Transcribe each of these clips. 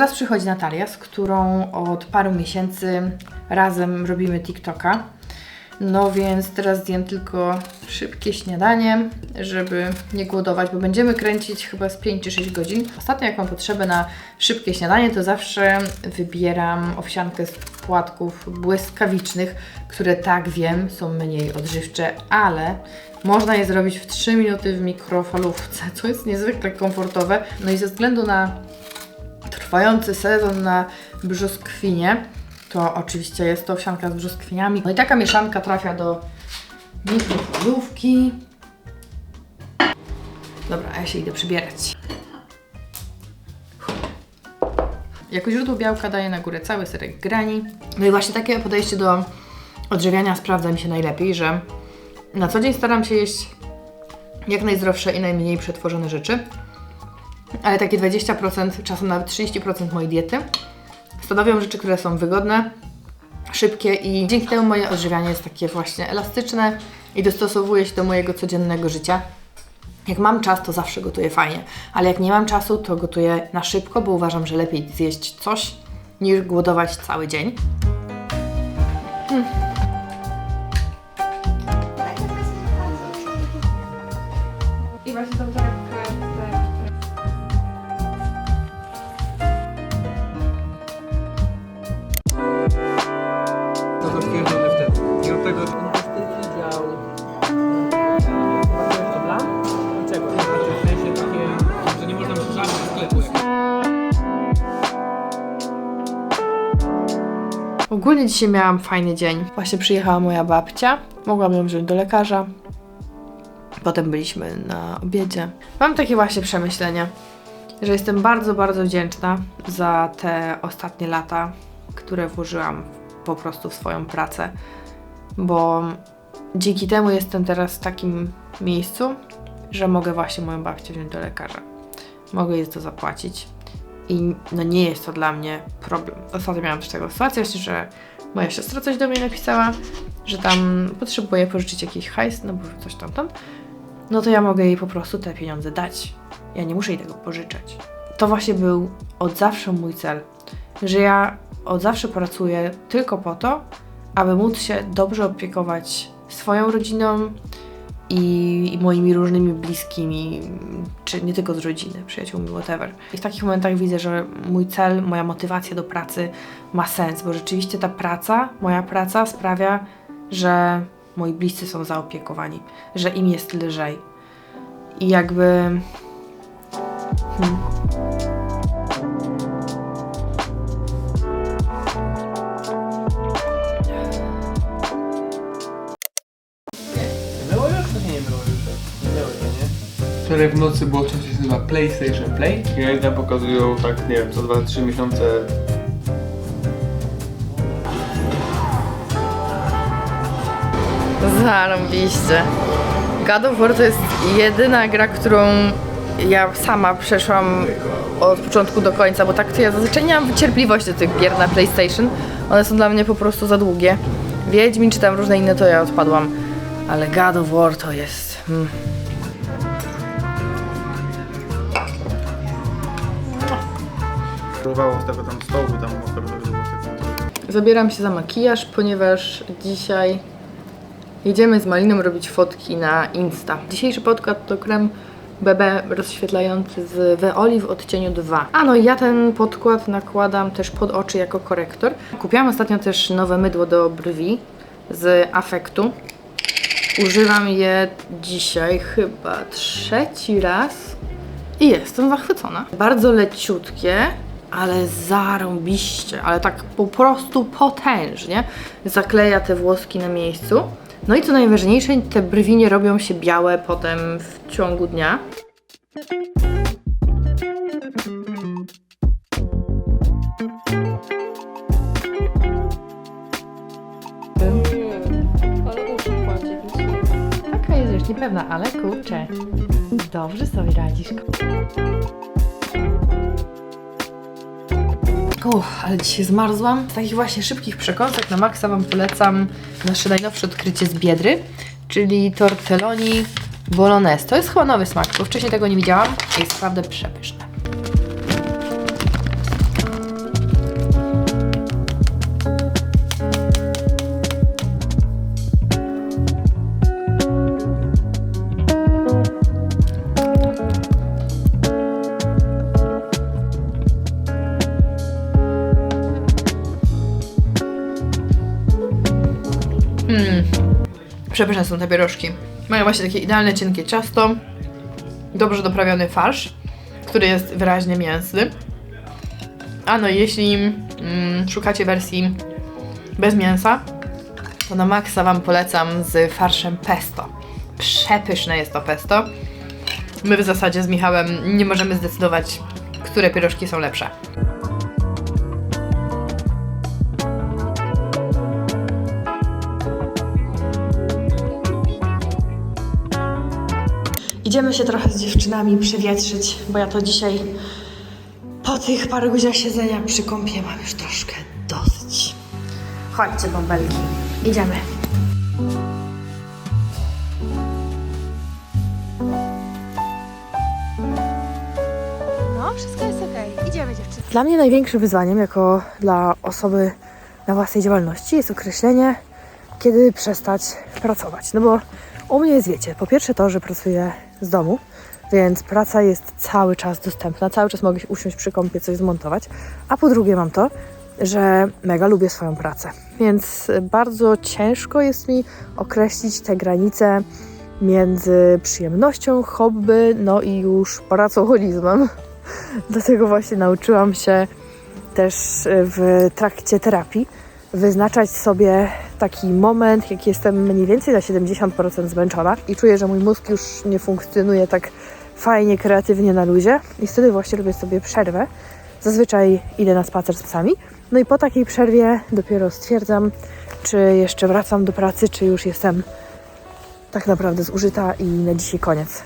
Zaraz przychodzi Natalia, z którą od paru miesięcy razem robimy TikToka. No więc teraz zjem tylko szybkie śniadanie, żeby nie głodować, bo będziemy kręcić chyba z 5 czy 6 godzin. Ostatnio jak mam potrzebę na szybkie śniadanie, to zawsze wybieram owsiankę z płatków błyskawicznych, które tak wiem są mniej odżywcze, ale można je zrobić w 3 minuty w mikrofalówce, co jest niezwykle komfortowe. No i ze względu na trwający sezon na brzoskwinie, to oczywiście jest to owsianka z brzoskwiniami. No i taka mieszanka trafia do mikrofalówki. Dobra, ja się idę przybierać. Jako źródło białka daję na górę cały serek grani. No i właśnie takie podejście do odżywiania sprawdza mi się najlepiej, że na co dzień staram się jeść jak najzdrowsze i najmniej przetworzone rzeczy ale takie 20%, czasem nawet 30% mojej diety stanowią rzeczy, które są wygodne, szybkie i dzięki temu moje odżywianie jest takie właśnie elastyczne i dostosowuje się do mojego codziennego życia. Jak mam czas, to zawsze gotuję fajnie, ale jak nie mam czasu, to gotuję na szybko, bo uważam, że lepiej zjeść coś niż głodować cały dzień. I Ogólnie dzisiaj miałam fajny dzień. Właśnie przyjechała moja babcia. Mogłam ją wziąć do lekarza. Potem byliśmy na obiedzie. Mam takie właśnie przemyślenie, że jestem bardzo, bardzo wdzięczna za te ostatnie lata, które włożyłam po prostu w swoją pracę, bo dzięki temu jestem teraz w takim miejscu, że mogę właśnie moją babcię wziąć do lekarza. Mogę jej to zapłacić i no nie jest to dla mnie problem. Ostatnio miałam też taką sytuację, że moja siostra coś do mnie napisała, że tam potrzebuje pożyczyć jakiś hajs, no bo coś tam tam. No to ja mogę jej po prostu te pieniądze dać. Ja nie muszę jej tego pożyczać. To właśnie był od zawsze mój cel, że ja od zawsze pracuję tylko po to, aby móc się dobrze opiekować swoją rodziną i, i moimi różnymi bliskimi, czy nie tylko z rodziny, przyjaciółmi, whatever. I w takich momentach widzę, że mój cel, moja motywacja do pracy ma sens, bo rzeczywiście ta praca, moja praca sprawia, że moi bliscy są zaopiekowani, że im jest lżej. I jakby. Hmm. Wczoraj w nocy było coś, co się nazywa PlayStation Play. I tam pokazują tak, nie wiem, co 2-3 miesiące Zarąbiście. God of War to jest jedyna gra, którą ja sama przeszłam od początku do końca, bo tak to ja zazwyczaj nie mam cierpliwości do tych gier na PlayStation. One są dla mnie po prostu za długie. Wiedźmin czy tam różne inne to ja odpadłam. Ale God of War to jest... Mm. Próbowało z tego tam stołu, tam Zabieram się za makijaż, ponieważ dzisiaj jedziemy z Maliną robić fotki na Insta. Dzisiejszy podkład to krem BB rozświetlający z Veoli w odcieniu 2. A no ja ten podkład nakładam też pod oczy jako korektor. Kupiłam ostatnio też nowe mydło do brwi z Afektu. Używam je dzisiaj chyba trzeci raz i jestem zachwycona. Bardzo leciutkie, ale zarąbiście, ale tak po prostu potężnie zakleja te włoski na miejscu. No i co najważniejsze, te brwi nie robią się białe potem w ciągu dnia. Taka jest już niepewna, ale kurczę, dobrze sobie radzisz. Uff, ale dzisiaj zmarzłam. Z takich właśnie szybkich przekąsek na maksa Wam polecam nasze najnowsze odkrycie z Biedry, czyli tortelloni bolognese. To jest chyba nowy smak, bo wcześniej tego nie widziałam jest naprawdę przepyszne. Przepyszne są te pierożki. Mają właśnie takie idealne, cienkie ciasto, dobrze doprawiony farsz, który jest wyraźnie mięsny. A no, jeśli mm, szukacie wersji bez mięsa, to na maksa Wam polecam z farszem pesto. Przepyszne jest to pesto. My w zasadzie z Michałem nie możemy zdecydować, które pierożki są lepsze. Idziemy się trochę z dziewczynami przewietrzyć, bo ja to dzisiaj po tych paru godzinach siedzenia przy kąpie mam już troszkę dosyć. Chodźcie, bąbelki. Idziemy. No, wszystko jest okej. Idziemy dziewczyny. Dla mnie największym wyzwaniem, jako dla osoby na własnej działalności, jest określenie, kiedy przestać pracować. No bo u mnie jest, wiecie, po pierwsze to, że pracuję z domu, więc praca jest cały czas dostępna, cały czas mogę usiąść przy kąpie, coś zmontować, a po drugie mam to, że mega lubię swoją pracę, więc bardzo ciężko jest mi określić te granice między przyjemnością, hobby, no i już pracoholizmem. Dlatego właśnie nauczyłam się też w trakcie terapii wyznaczać sobie taki moment, jak jestem mniej więcej na 70% zmęczona i czuję, że mój mózg już nie funkcjonuje tak fajnie, kreatywnie na luzie i wtedy właśnie robię sobie przerwę. Zazwyczaj idę na spacer z psami, no i po takiej przerwie dopiero stwierdzam, czy jeszcze wracam do pracy, czy już jestem tak naprawdę zużyta i na dzisiaj koniec.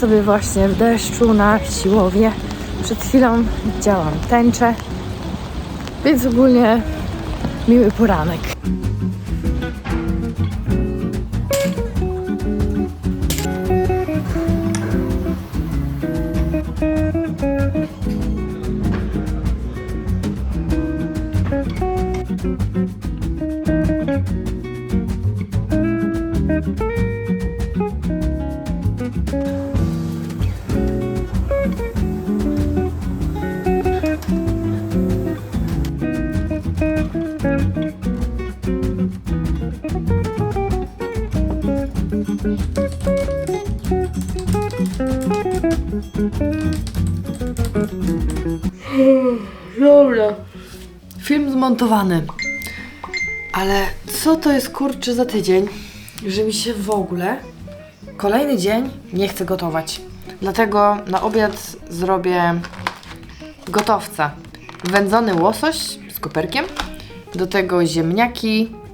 Sobie właśnie w deszczu na siłownię. Przed chwilą widziałam tęczę, więc ogólnie miły poranek. Dobra. Film zmontowany. Ale co to jest kurczę za tydzień, że mi się w ogóle kolejny dzień nie chce gotować. Dlatego na obiad zrobię gotowca. Wędzony łosoś z koperkiem, do tego ziemniaki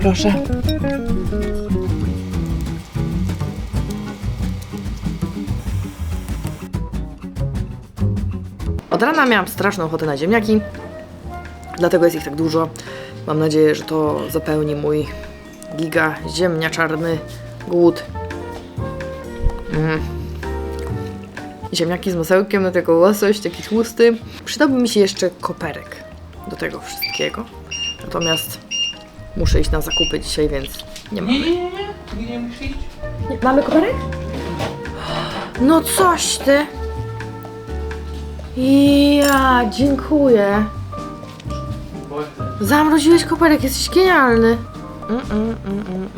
Proszę. Od rana miałam straszną ochotę na ziemniaki, dlatego jest ich tak dużo. Mam nadzieję, że to zapełni mój giga ziemniaczarny głód. Mm. Ziemniaki z masełkiem, do tego łosoś, taki tłusty. Przydałby mi się jeszcze koperek do tego wszystkiego. Natomiast muszę iść na zakupy dzisiaj, więc nie mamy. Nie, nie, nie, nie. Nie musisz iść. Mamy koperek? No coś ty! Ja, dziękuję. Zamroziłeś koperek, jesteś genialny. Mm, mm, mm, mm, mm.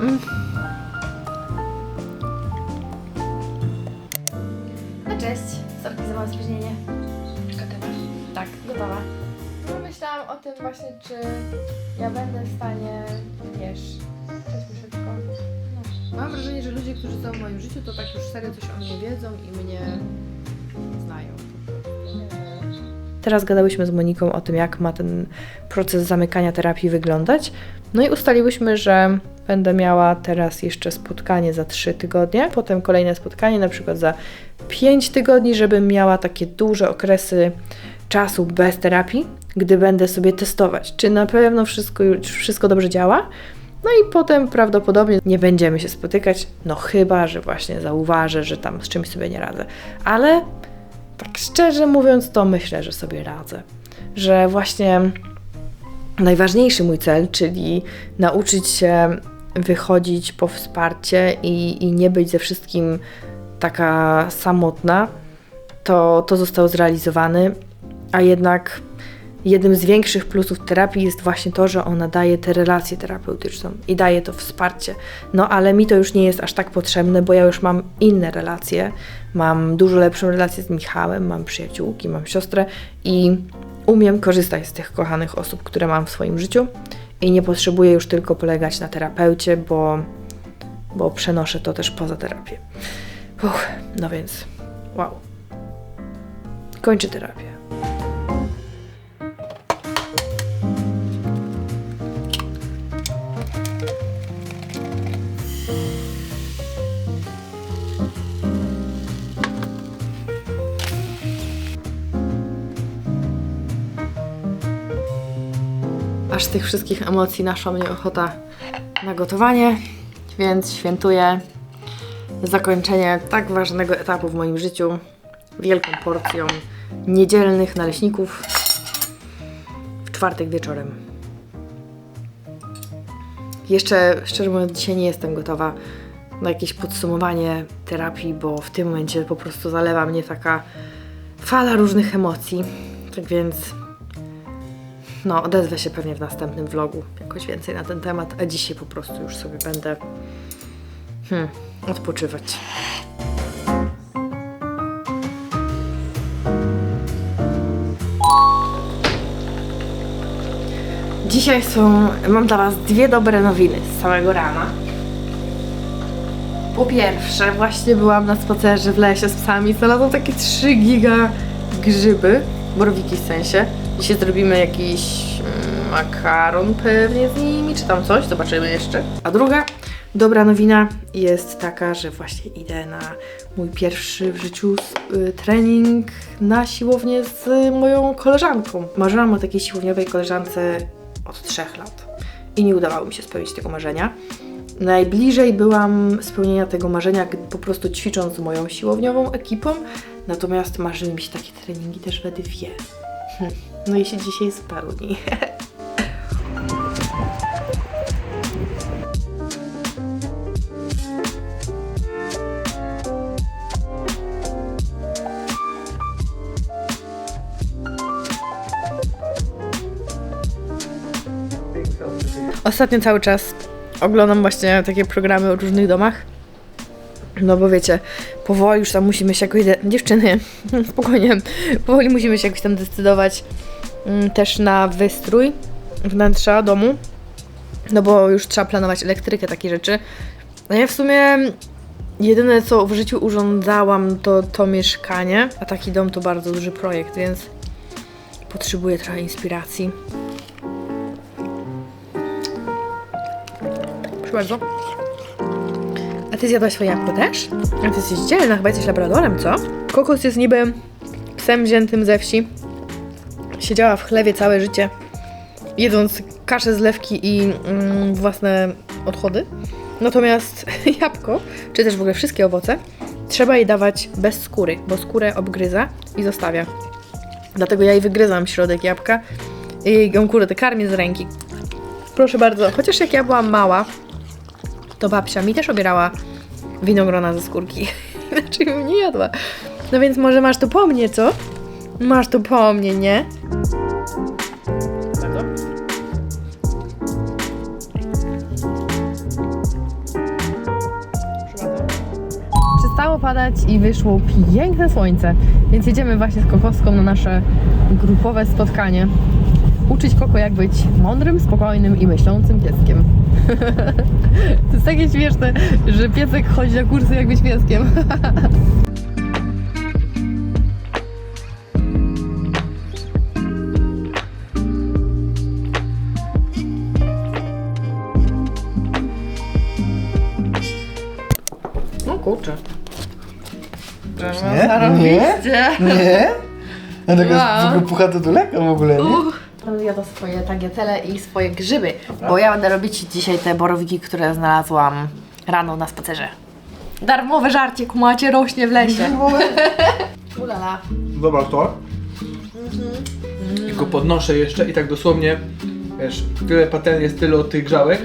Mm. Tym właśnie, czy ja będę w stanie, wiesz, chodźmy szybko. No. Mam wrażenie, że ludzie, którzy są w moim życiu, to tak już serio coś o mnie wiedzą i mnie znają. Teraz gadałyśmy z Moniką o tym, jak ma ten proces zamykania terapii wyglądać. No i ustaliłyśmy, że będę miała teraz jeszcze spotkanie za 3 tygodnie, potem kolejne spotkanie na przykład za 5 tygodni, żebym miała takie duże okresy czasu bez terapii, gdy będę sobie testować, czy na pewno wszystko, wszystko dobrze działa. No i potem prawdopodobnie nie będziemy się spotykać, no chyba, że właśnie zauważę, że tam z czymś sobie nie radzę. Ale tak szczerze mówiąc, to myślę, że sobie radzę. Że właśnie najważniejszy mój cel, czyli nauczyć się wychodzić po wsparcie i, i nie być ze wszystkim taka samotna, to, to został zrealizowany, a jednak jednym z większych plusów terapii jest właśnie to, że ona daje tę relację terapeutyczną i daje to wsparcie. No ale mi to już nie jest aż tak potrzebne, bo ja już mam inne relacje. Mam dużo lepszą relację z Michałem, mam przyjaciółki, mam siostrę i umiem korzystać z tych kochanych osób, które mam w swoim życiu i nie potrzebuję już tylko polegać na terapeucie, bo, bo przenoszę to też poza terapię. Uff, no więc, wow. Kończę terapię. Aż tych wszystkich emocji naszła mnie ochota na gotowanie, więc świętuję zakończenie tak ważnego etapu w moim życiu wielką porcją niedzielnych naleśników w czwartek wieczorem. Jeszcze, szczerze mówiąc, dzisiaj nie jestem gotowa na jakieś podsumowanie terapii, bo w tym momencie po prostu zalewa mnie taka fala różnych emocji. Tak więc no, odezwę się pewnie w następnym vlogu jakoś więcej na ten temat, a dzisiaj po prostu już sobie będę hmm, odpoczywać. Dzisiaj są, mam dla Was dwie dobre nowiny z całego rana. Po pierwsze, właśnie byłam na spacerze w lesie z psami, znalazłam takie 3 giga grzyby, borowiki w sensie. Dzisiaj zrobimy jakiś mm, makaron pewnie z nimi, czy tam coś, zobaczymy jeszcze. A druga dobra nowina jest taka, że właśnie idę na mój pierwszy w życiu y, trening na siłownię z moją koleżanką. Marzyłam o takiej siłowniowej koleżance od trzech lat i nie udawało mi się spełnić tego marzenia. Najbliżej byłam spełnienia tego marzenia, po prostu ćwicząc z moją siłowniową ekipą, natomiast marzyły mi się takie treningi też we dwie. No i się dzisiaj spełni. Ostatnio cały czas oglądam właśnie takie programy o różnych domach. No bo wiecie, powoli już tam musimy się jakoś... Dziewczyny, spokojnie, powoli musimy się jakoś tam decydować też na wystrój wnętrza domu. No bo już trzeba planować elektrykę, takie rzeczy. No ja w sumie jedyne co w życiu urządzałam to to mieszkanie, a taki dom to bardzo duży projekt, więc potrzebuję trochę inspiracji. Proszę bardzo. A ty zjadłaś swoje jabłko też? A ty jesteś dzielna, chyba jesteś labradorem, co? Kokos jest niby psem wziętym ze wsi. Siedziała w chlewie całe życie, jedząc kaszę z lewki i mm, własne odchody. Natomiast jabłko, czy też w ogóle wszystkie owoce, trzeba jej dawać bez skóry, bo skórę obgryza i zostawia. Dlatego ja jej wygryzam środek jabłka i ją kurde karmię z ręki. Proszę bardzo, chociaż jak ja byłam mała, to babcia mi też obierała winogrona ze skórki. Inaczej bym nie jadła. No więc może masz to po mnie, co? Masz to po mnie, nie? Przestało padać i wyszło piękne słońce, więc jedziemy właśnie z Kokoską na nasze grupowe spotkanie. Uczyć Koko jak być mądrym, spokojnym i myślącym pieskiem. to jest takie śmieszne, że piesek chodzi na kursy jak być pieskiem. Zarobiście. Nie? Ja tak Wow. jest w ogóle puchate do leka w ogóle, nie? Ja to swoje tagietele i swoje grzyby, bo ja będę robić dzisiaj te borowiki, które znalazłam rano na spacerze. Darmowe żarcie, kumacie, rośnie w lesie. Ulala. Zobacz to. I go podnoszę jeszcze i tak dosłownie, wiesz, tyle patelni jest tyle od tych grzałek.